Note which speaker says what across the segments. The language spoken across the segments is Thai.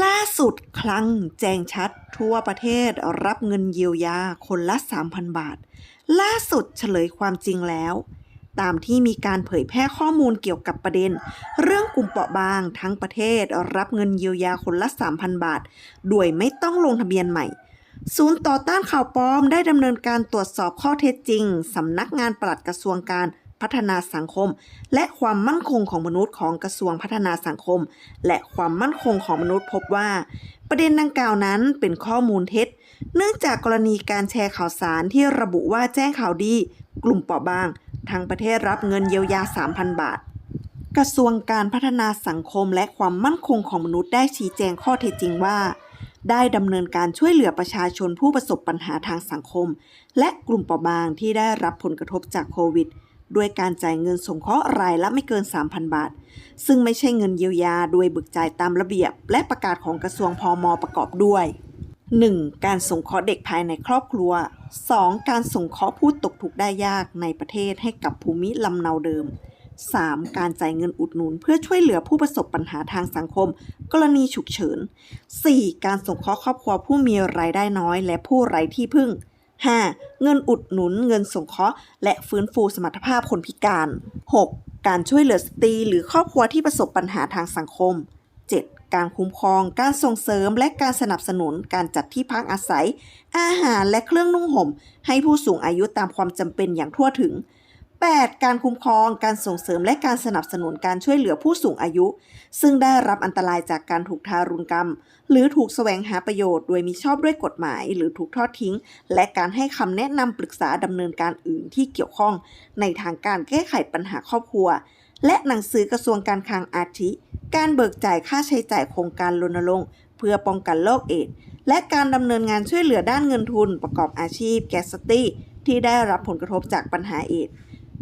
Speaker 1: ล่าสุดคลังแจ้งชัดทั่วประเทศรับเงินเยียวยาคนละ 3,000 บาท ล่าสุดเฉลยความจริงแล้ว ตามที่มีการเผยแพร่ข้อมูลเกี่ยวกับประเด็น เรื่องกลุ่มเปราะบางทั้งประเทศรับเงินเยียวยาคนละ 3,000 บาท โดยไม่ต้องลงทะเบียนใหม่ศูนย์ต่อต้านข่าวปลอมได้ดำเนินการตรวจสอบข้อเท็จจริงสำนักงานปลัดกระทรวงการ พัฒนาสังคม และความมั่นคงของมนุษย์ของกระทรวงพัฒนาสังคม และความมั่นคงของมนุษย์พบว่า ประเด็นดังกล่าวนั้นเป็นข้อมูลเท็จ เนื่องจากกรณีการแชร์ข่าวสารที่ระบุว่าแจ้งข่าวดี กลุ่มเปราะบางทางประเทศรับเงินเยียวยา 3,000 บาทกระทรวงการพัฒนาสังคมและความมั่นคงของมนุษย์ได้ชี้แจงข้อเท็จจริงว่า ได้ดำเนินการช่วยเหลือประชาชนผู้ประสบปัญหาทางสังคม และกลุ่มเปราะบางที่ได้รับผลกระทบจากโควิด ด้วยการจ่ายเงินสงเคราะห์รายละไม่เกิน 3,000 บาท ซึ่งไม่ใช่เงินเยียวยาโดยเบิกจ่ายตามระเบียบ และประกาศของกระทรวงพอมอประกอบด้วย 1. การสงเคราะห์เด็กภายในครอบครัว 2. การสงเคราะห์ผู้ตกทุกข์ได้ยากในประเทศให้กับภูมิลำเนาเดิม 3. การจ่ายเงินอุดหนุนเพื่อช่วยเหลือผู้ประสบปัญหาทางสังคม กรณีฉุกเฉิน 4. การสงเคราะห์ครอบครัวผู้มีรายได้น้อย และผู้ไร้ที่พึ่ง 5. เงินอุดหนุนเงินสงเคราะห์ และฟื้นฟูสมรรถภาพคนพิการ 6. การช่วยเหลือสตรีหรือครอบครัวที่ประสบปัญหาทางสังคม 7. การคุ้มครอง การส่งเสริม และการสนับสนุนการจัดที่พักอาศัย อาหารและเครื่องนุ่งห่ม ให้ผู้สูงอายุตามความจำเป็นอย่างทั่วถึง 8. การคุ้มครอง การส่งเสริมและการสนับสนุนการช่วยเหลือผู้สูงอายุ ซึ่งได้รับอันตรายจากการถูกทารุณกรรม หรือถูกแสวงหาประโยชน์ โดยมิชอบด้วยกฎหมาย หรือถูกทอดทิ้ง และการให้คำแนะนำปรึกษาดำเนินการอื่นที่เกี่ยวข้อง ในทางการแก้ไขปัญหาครอบครัว และหนังสือกระทรวงการคลังอาทิ การเบิกจ่ายค่าใช้จ่ายโครงการรณรงค์เพื่อป้องกันโรคเอดส์และการดำเนินงานช่วยเหลือด้านเงินทุน ประกอบอาชีพแกสตี้ที่ได้รับผลกระทบจากปัญหาเอดส์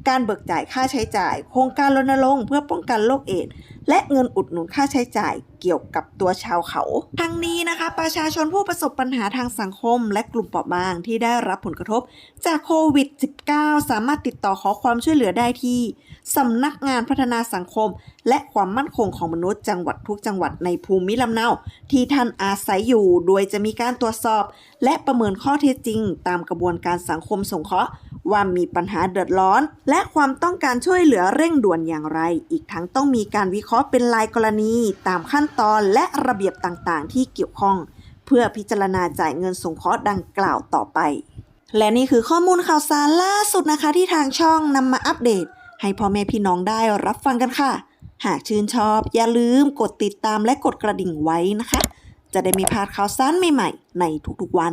Speaker 1: การเบิกจ่ายค่าใช้จ่าย โครงการรณรงค์เพื่อป้องกันโรคเอดส์และเงินอุดหนุนค่าใช้จ่ายเกี่ยวกับตัวชาวเขา ทั้งนี้นะคะ ประชาชนผู้ประสบปัญหาทางสังคม และกลุ่มเปราะบางที่ได้รับผลกระทบ จากโควิด -19 สามารถติดต่อขอความช่วยเหลือได้ที่สำนักงานพัฒนาสังคม และความมั่นคงของมนุษย์จังหวัดทุกจังหวัดในภูมิลำเนา ที่ท่านอาศัยอยู่ โดยจะมีการตรวจสอบ และประเมินข้อเท็จจริง ตามกระบวนการสังคมสงเคราะห์ ว่ามีปัญหาเดือดร้อน และความต้องการช่วยเหลือเร่งด่วนอย่างไร อีกทั้งต้องมีการวิเคราะห์เป็นรายกรณี ตามขั้นตอนและระเบียบต่างๆ ที่เกี่ยวข้อง เพื่อพิจารณาจ่ายเงินสงเคราะห์ดังกล่าวต่อไป และนี่คือข้อมูลข่าวสารล่าสุดนะคะ ที่ทางช่องนำมาอัปเดต ให้พ่อแม่พี่น้องได้รับฟังกันค่ะ หากชื่นชอบ อย่าลืมกดติดตามและกดกระดิ่งไว้นะคะ จะได้ไม่พลาดข่าวสารใหม่ๆ ในทุกๆวัน